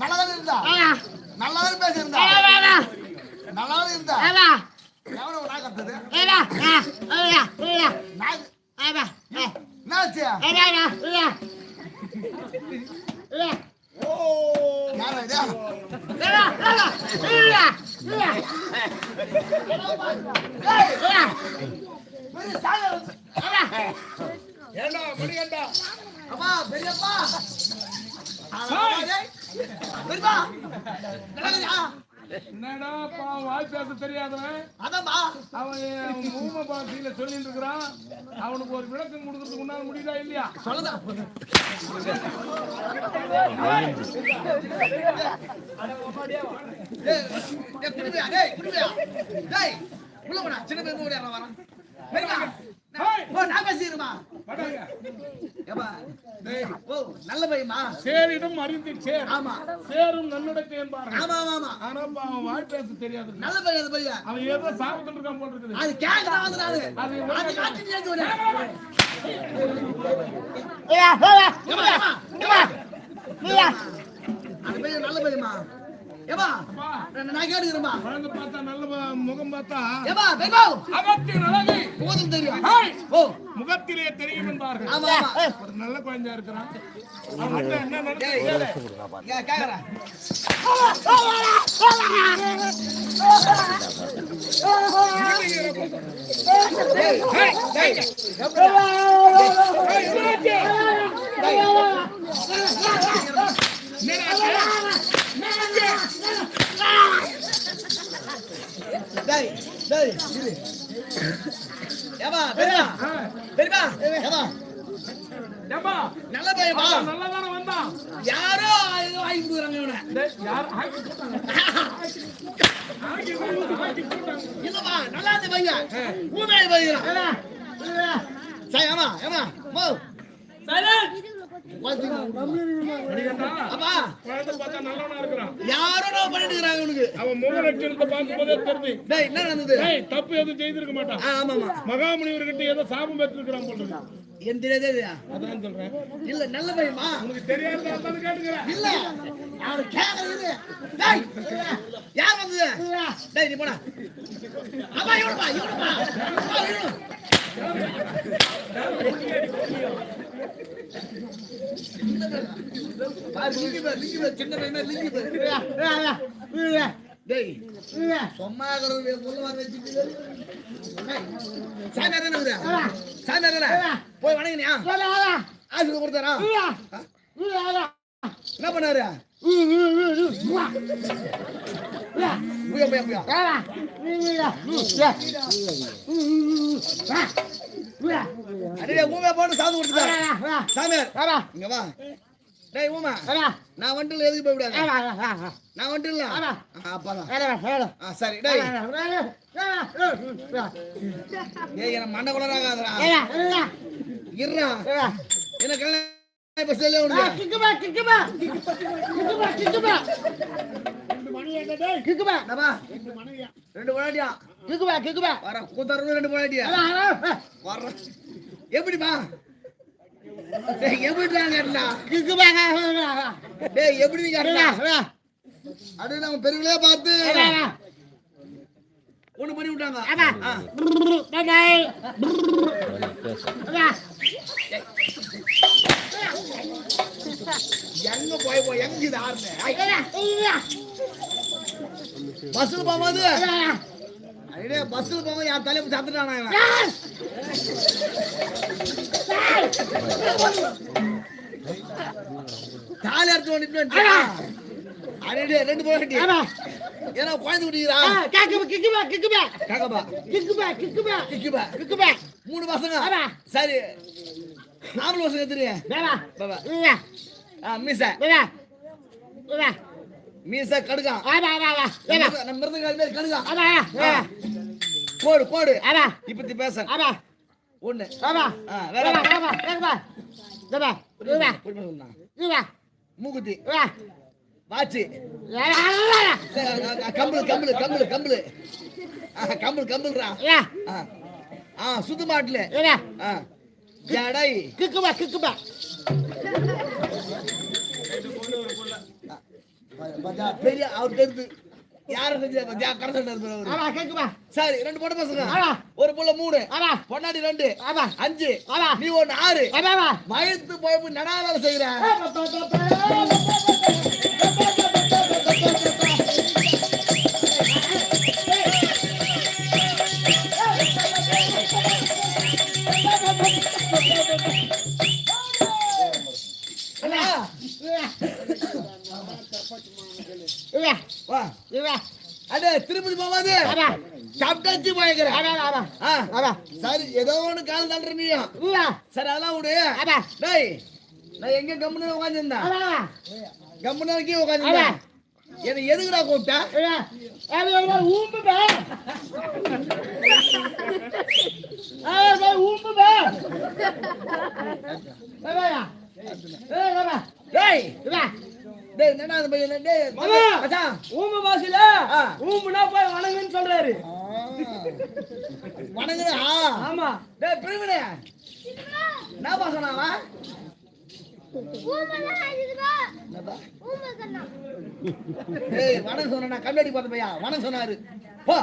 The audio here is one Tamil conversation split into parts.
நல்லாதானே இருந்தா? நல்லாதானே பேசியிருந்தா? நல்லாதானே இருந்தா? எவனோ ஒரு நாய் கத்துது? நாய், என்னாச்சு? யாரா இது? ஏண்டா அப்பா, பெரியப்பா. பெரியப்பா. என்னடா பாவம் வாய் பேச தெரியாதவன். அவன் ஊம பாஷையில சொல்லிட்டு இருக்கிறான். அவனுக்கு ஒரு விளக்கம் கொடுக்கறதுக்கு உன்னால முடியுதா இல்லையா? சொல்லுதா? சின்ன கூட யாரா வரான்? நல்ல பையன்மா. சேரிடம் அறிந்து சேர் ஆமா, சேரும் நன்னுடத்தை என்பார்கள் ஆமா. ஆனா பாவம் வாய் பேச தெரியாது நல்ல பையன், அந்த பையன். அவன் ஏதோ சாபத்தில் இருக்கான் இருக்குது அது வந்து நானு. அது? ஏம்மா, ஏம்மா, ஏம்மா. அந்த பையன் நல்ல பையன்மா. அப்பா, நான் கேட்டுக்கிறேம்மா. குழந்தை பார்த்தா நல்ல முகம் பார்த்தா அகத்தின் அழகு போதும் தெரியும். ஓ, முகத்திலே தெரியும் என்பார்கள் ஆமா. ஒரு நல்ல குழந்தையா இருக்கிறான் என்ன நடக்குது டேய். டேய், இரு. நல்ல பையன்மா. அவன் நல்லதானே வந்தான் யாரோ ஏதோ வாங்கி கொடுக்குறாங்க இவனை. யார். இல்லப்பா, நல்லா இருந்த பையன். ஊமையாடி பையன். சரி, ஏம்மா, ஏம்மா, மோ. குழந்தைங்க. யாரோ பண்ணிட்டு இருக்கிறாங்க இவனுக்கு. அவன் முக லட்சணத்தை பார்க்கும்போதே தெரிஞ்சு டேய், என்ன நடந்தது? டேய், தப்பு எதுவும் செய்திருக்க மாட்டான். ஆ, ஆமாமா. மகாமுனிவர்கிட்ட ஏதோ சாபம் பெற்றிருக்கிறான் போல. எனக்கு தெரியாதே. அதான் சொல்றேன். இல்ல நல்ல பையன்மா. உனக்கு தெரியாதா தானே கேட்டுக்கிறேன். இல்ல. அவரு கேக்குறது டேய் யார் வந்தது? டேய் நீ போடா. அப்பா இவனுப்பா இவனுப்பா. சும்மா டேய், போய் வணங்கினியா ஆசீர்வாதம் கொடுத்தாரா என்ன பண்ணாரு புயா புயா அடே ஊமே போட்டு சாது கொடுத்துட்டாரு சாமியார் இங்க வா டேய் ஊமா நான் வந்துட்டு எதுக்கு போய் விடாத நான் வந்துட்டு இல்ல அப்பதான் ஆ சரி டேய் ஏய் என்ன மண்டை குளராகாதடா இருடா என்ன கல்யாணம் இப்ப சொல்லு உனக்கு ரெண்டு பொண்டாட்டியா வர கூத்தரவு ரெண்டு பொண்டாட்டியா வர்ற எப்படிப்பா டேய் எப்படிடா கேட்டா டேய் எப்படி நம்ம பெரியவங்களே பார்த்து. ஒண்ணு பண்ணி விட்டாங்க. எங்க போய் போய் எங்க இது ஆறுனே? பஸ்ல போகும்போது? அடே பஸ்ல போகும்போது என் தலைப்பு சத்துட்டானா இவன்? தாலி அறுத்து வந்துட்டு அடே ரெண்டு போய் ஏன்னா குழந்தை குடிக்கிறா காக்கபா கிக்குபா மூணு பசங்க. சரி. நாலு பசங்க எத்திரியா பாபா ஆ மீச கடுகா. நம்ம மிருதங்க மாதிரி கடுகா. கோடு கோடு. இப்பத்தி பேச. ஒண்ணு. மூக்குத்தி. வாட்சி கம்பளு கம்பளு கம்பளு கம்பளு. கம்பளு கம்பளுடா ஆ. ஆ சுத்து மாட்டுல. ஜடை. கிக்குமா கிக்குமா பாத்தா, பெரிய அவர் தெரிந்து யார செஞ்சா கரசன் அவரு ஆமா கிக்குமா சரி ரெண்டு பொண்ணு பசங்க. ஒரு புள்ள மூணு ஆமா. பொன்னாடி ரெண்டு ஆமா. அஞ்சு ஆமா. நீ ஒண்ணு ஆறு ஆமா வயத்து போய் நடா வேலை செய்யற அடே திருப்பதி போவாது. சாப்பிட்டாச்சு ஆமா சரி ஏதோ ஒண்ணு கால் தள்ளுற நீயும் சரி அதெல்லாம் விடு. டேய் நான் எங்க கம்முன்னு உட்காந்துருந்தேன் கம்முன்னு இருக்கே உட்காந்துருந்தேன் என்னை எதுக்குடா கூப்பிட்டா ஊம்பு பே ஆ ஊம்பு பே ஆமா ஆமா டேய் என்னடா அந்த பையன்? டேய் மாமா. மச்சான். ஊம்பு பாசில ஆ. ஊம்புனா போய் வணங்குன்னு சொல்றாரு. வணங்குடா ஆமா. டேய் பிரவீனே. என்ன பாசனாவா கண்ணாடி பார்த்த பையா வணக்கம் சொன்னாரு. போ.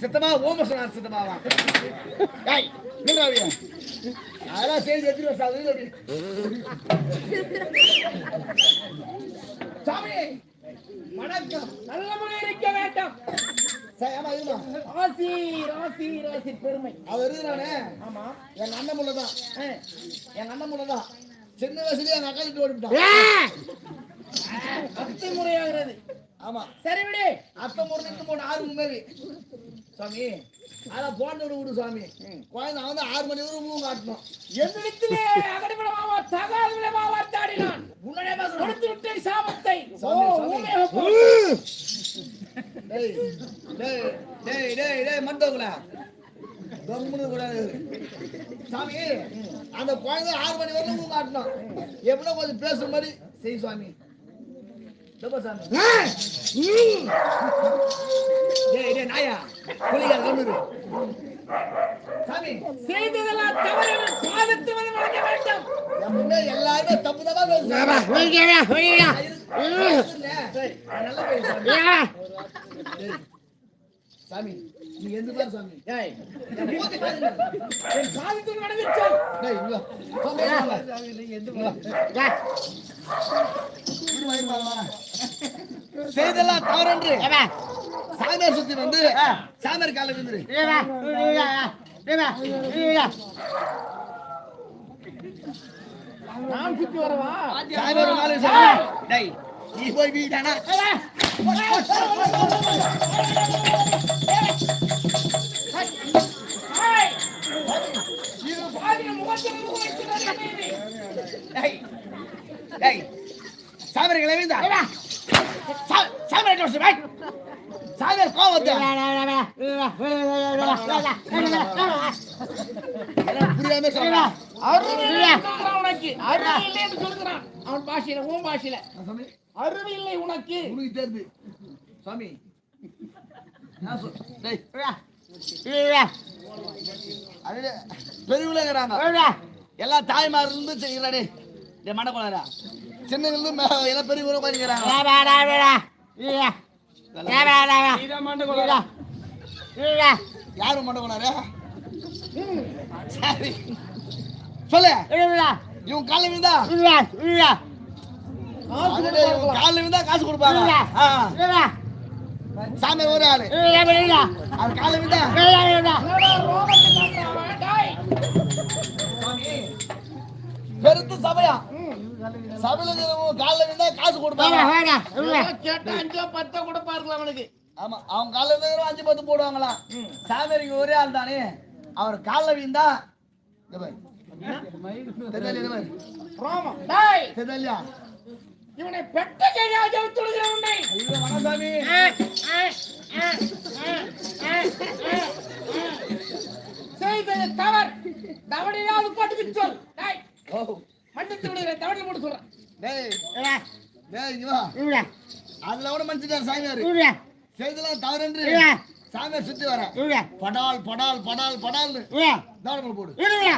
சித்தமா ஓம சொன்னார் சித்தமாவா டேய் நின்றாவியா அதெல்லாம் செய்தி எடுத்துட்டு சாமி சாமி வணக்கம். நல்லபடி இருக்க வேண்டும். ராசி ராசி ராசி பெருமை. அவர் இருக்கிறானே. ஆமா. என் அண்ணன் முள்ள தான் என் அண்ணன் முள்ள தான் சின்ன வயசுலயே விட்டு ஓடிவிட்டான். அத்தை முறையாகிறது ஆமா. சரி விடு. அத்தை முறைக்கு போன ஆறு மணி மாதிரி சாமி அத போன விடு சாமி. குழந்தை அவன் ஆறு மணி வரைக்கும் மூணு காட்டணும். என்னிடத்திலே அகடிபடமாவா தகாதவிடமாவா தாடினான். முன்னாடியே பேசணும் கொடுத்து விட்டேன் சாபத்தை ஓ. ஊமையாக போ. டேய் டேய் டேய் டேய் டேய் மண்டோங்களா கம்முனு கூடாது. சாமி அந்த குழந்தை ஆறு மணி வரைக்கும் காட்டணும். எப்படின்னா கொஞ்சம் பேசுற மாதிரி செய் சுவாமி ரொம்ப சாமி டேய் டேய் நாயா செய்ததெல்லாம் தவறு என வழங்க வேண்டும் எல்லாருமே தப்பு சாமி. நீ எந்த பாரு சாமி? ஏய், என் டேய், இங்க. சாமி. செய்தெல்லாம் தவறன்று. சாமியார் சுத்தி வந்து சாமியார் நான் சுத்தி வரவா? சாமியார் டேய் நீ போய் வீடானா கிளம்பி விழுந்தா சாமியார் கோவம் வருது. எனக்கு புரியாம சொல்கிறான். அவன் பாஷையில உன் பாஷையில. சாமி அருவில்லை உனக்கு. உனக்கு தெரியுது சாமி. நான் சொல் பெரியவங்கிறாங்க எல்லாம் தாய்மார் இருந்து செய்யறாடே டேய் மண்ட கொள்ளாரா சின்னதுல இருந்து மே- எல்லாம் பெரியவங்க உட்காந்துக்கிறாங்க யாரும் மண்ட கொள்ளாரா சரி. சொல்லு. இவன் காலைல விழுந்தா? காலைல விழுந்தா காசு கொடுப்பாங்க. சாமி ஒரு ஆளு. அவன் பெருத்து சபையா? சபையில காலைல விழுந்தா காசு கொடுப்பாங்க கேட்டா அஞ்சோ பத்தோ கொடுப்பார்கள் அவனுக்கு? ஆமா அவங்க காலைல இருக்கிறவங்க அஞ்சு பத்து போடுவாங்களாம் சாமியாருக்கு ஒரே ஆள் தானே? அவர் காலைல விழுந்தா பாரு. இவனை பெட்ட கையாக தொழுகிற உன்னை. ஐயோ, வனசாமி. செய்தது தவறு. தவணையாவது போட்டுக்கு சொல். டாய் மன்னித்து விடுகிறேன் தவணை போட்டு சொல்றேன். டேய், டேய் இங்க வா. இவரா அதுல கூட மன்னிச்சிட்டார் சாமியார். இவரா செய்தெல்லாம் தவறென்று இவரா சாமியார் சுத்தி வர. இவரா படால் படால் படால் படால்னு. இவரா தாவணங்கள் போடு. இவரா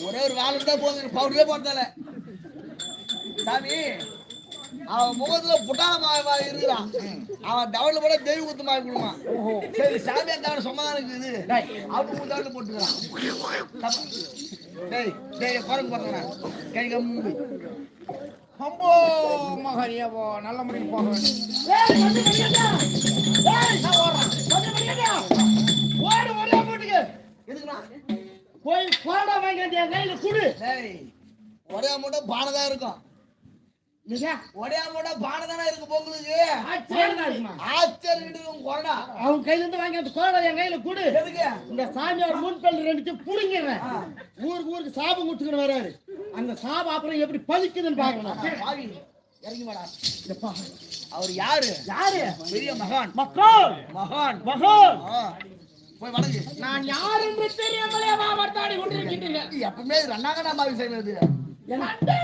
ஒரே ஒரு வேலை தான் போதும் பவுடரே போட்டால சாமி அவன் முகத்துல புட்டாளமா இருக்கிறான் அவன் தவளை போட தெய்வ குத்து மாதிரி கொடுப்பான் சரி சாமியா தவளை சும்மாதான் இருக்குது. அவன் தவளை போட்டுக்கிறான். டேய் டேய் குரங்கு பார்த்தவன கை கம்பி அம்போ மகரியவோ நல்ல முறையில் போக போய் கோடா வாங்கி என் கையில குடு. டேய் ஒரே மூட்டை பானை தான் இருக்கும். நிஜா ஒரே மூட்டை பானை தானே இருக்கு பொங்கலுக்கு? ஆச்சரியமா கொரடா அவன் கையில இருந்து வாங்கி அந்த கோடா என் கையில குடு. இந்த சாமியார் முன்பல் ரெண்டு புடுங்கிடுறேன். ஊருக்கு ஊருக்கு சாபம் கொடுத்துக்கிட்டு வராரு. அந்த சாபம் அப்புறம் எப்படி பலிக்குதுன்னு பாக்கணும் பாவி. இறங்கி வாடா. எப்பா, அவர் யாரு? யாரு? பெரிய மகான். மக்கள். மகான். மகன் நான் யார் என்று தெரியாமலே வாவர்த்தாடி கொண்டிருக்கின்றீர்கள் எப்பவுமே ரெண்டாங்கடா மாதிரி செய்வது சண்டை!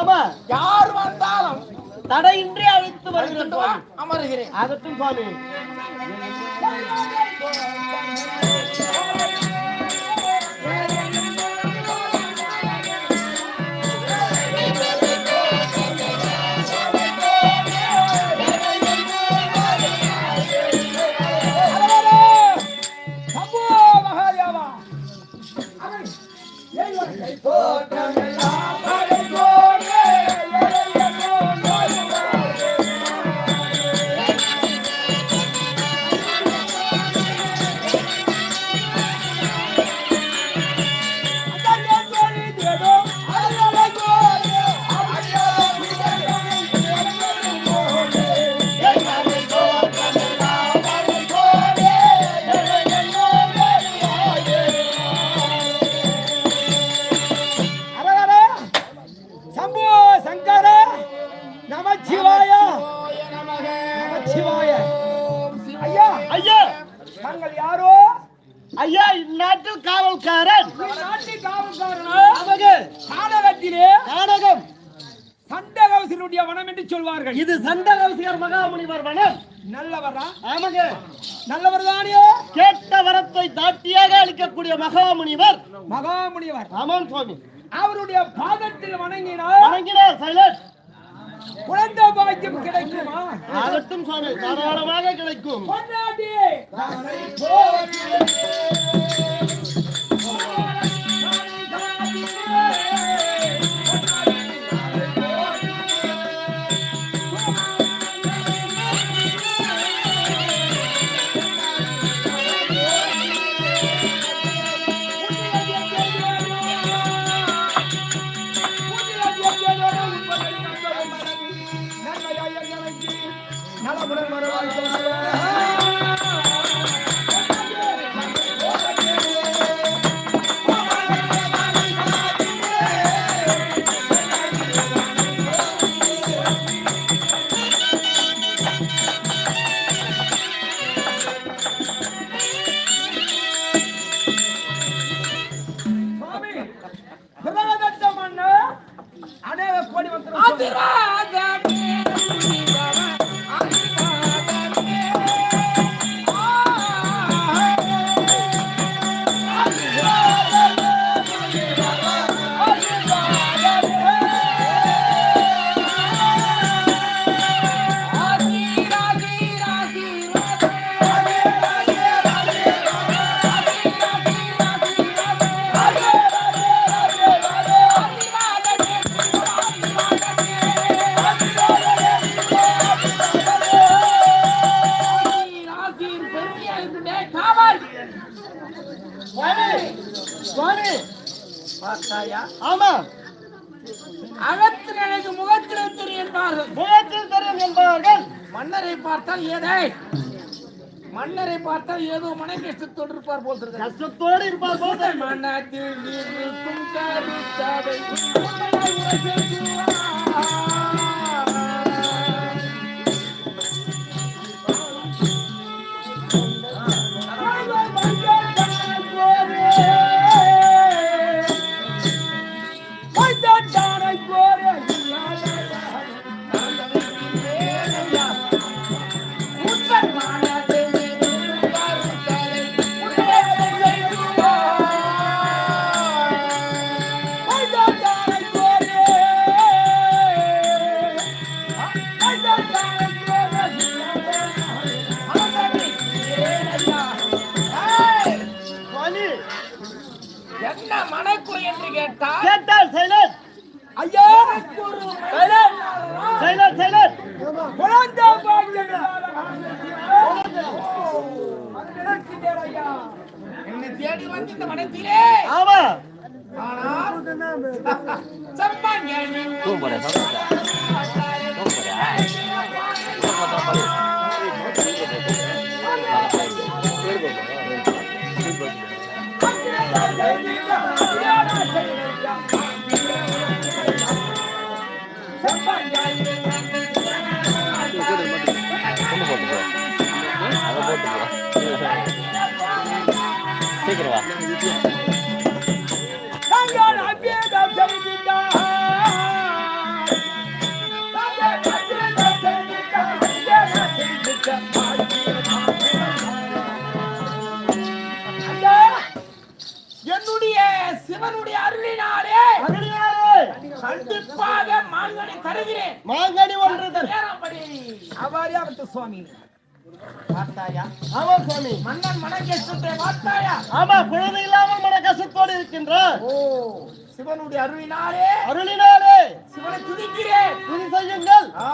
ஆமா யார் வந்தாலும் தடையின்றி அழைத்து கொண்டு வருகிறோம் வா, அமருகிறேன். அதட்டும் சுவாமி பாதத்தில் வணங்கினால் வணங்கினார் சைலட் குழந்தை பாக்கியம் கிடைக்குமா? சுவாமி தாராளமாக கிடைக்கும். Thank you. என்ன மனக்குறை என்று கேட்டால்? கேட்டால் சைலன் ஐயா! சைலன் சைலன் சைலன் தேடி வந்து இந்த மனத்திலே ஆமா. ஆனால் சம்மான் சீக்கிரம் வா. மாங்கனி ஒன்று அவாரியாபத்து சுவாமி? பார்த்தாயா ஆமா சுவாமி. மன்னன் மன கஷ்டத்தை பார்த்தாயா ஆமா குழந்தை இல்லாமல் இருக்கின்றார். ஓ சிவனுடைய அருளினாலே அருளினாலே சிவனை துதிக்கிறேன். துணி செய்யுங்கள். ஆ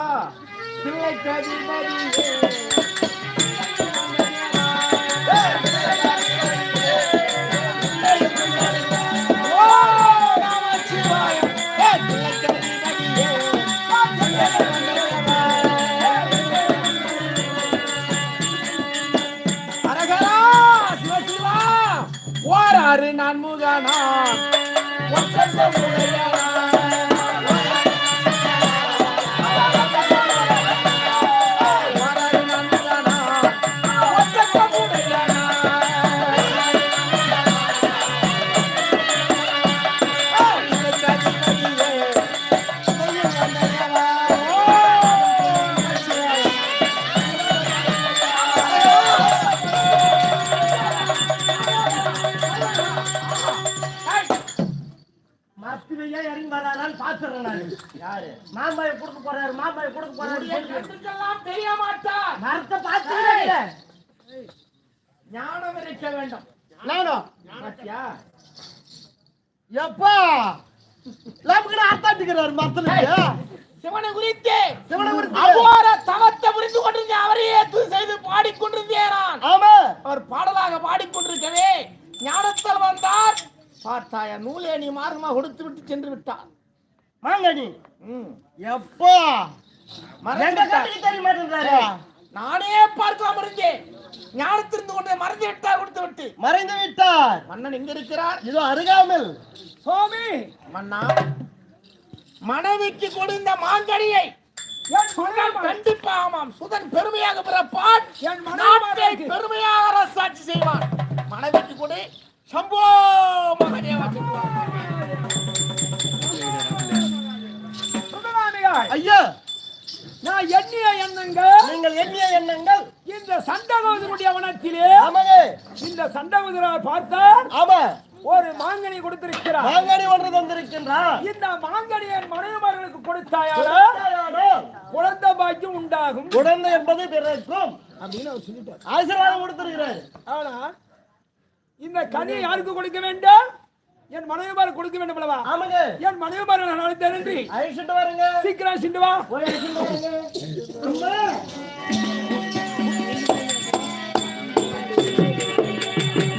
நான் மூலேனி மார்க்கமாக கொடுத்து விட்டு சென்று விட்டார் மாங்கனி எப்போ? தெரிய மாட்டேங்கிறாரு? நானே பார்க்காம இருந்தேன். ஞானத்திருந்து கொண்டு மறைந்து விட்டார் கொடுத்து விட்டு. மறைந்து விட்டார். மன்னன் எங்க இருக்கிறார்? இதோ அருகாமல் சுவாமி மன்னா மனைவிக்கு கொடுத்த மாங்கனியை கண்டிப்பா ஆமாம். சுதன் பெருமையாக பிறப்பான். பெருமையாக அரசாட்சி செய்வான். மனைவிக்கு கொடு சம்போ ஐயா நான் எண்ணிய எண்ணங்கள் நீங்கள் எண்ணிய எண்ணங்கள் இந்த சண்டகோதனுடைய வனத்திலே ஆமாங்க. இந்த சண்டகோதரால் பார்த்தால் ஆமா. ஒரு மாங்கனி கொடுத்திருக்கிறார். மாங்கனி ஒன்று தந்திருக்கின்றார். இந்த மாங்கனி என் மனைவிமார்களுக்கு கொடுத்தாயால கொடுத்தாயானால் குழந்தை பாக்கியம் உண்டாகும். குழந்தை என்பது பிறக்கும் அப்படின்னு அவர் சொல்லிட்டார். ஆசீர்வாதம் கொடுத்திருக்கிறார். ஆனா இந்த கனியை யாருக்கு கொடுக்க வேண்டும்? என் மனைவிமார் கொடுக்க வேண்டும் அல்லவா? ஆமாங்க. என் மனைவிமார் நான் அழைத்தேன் சீக்கிரம் சிண்டு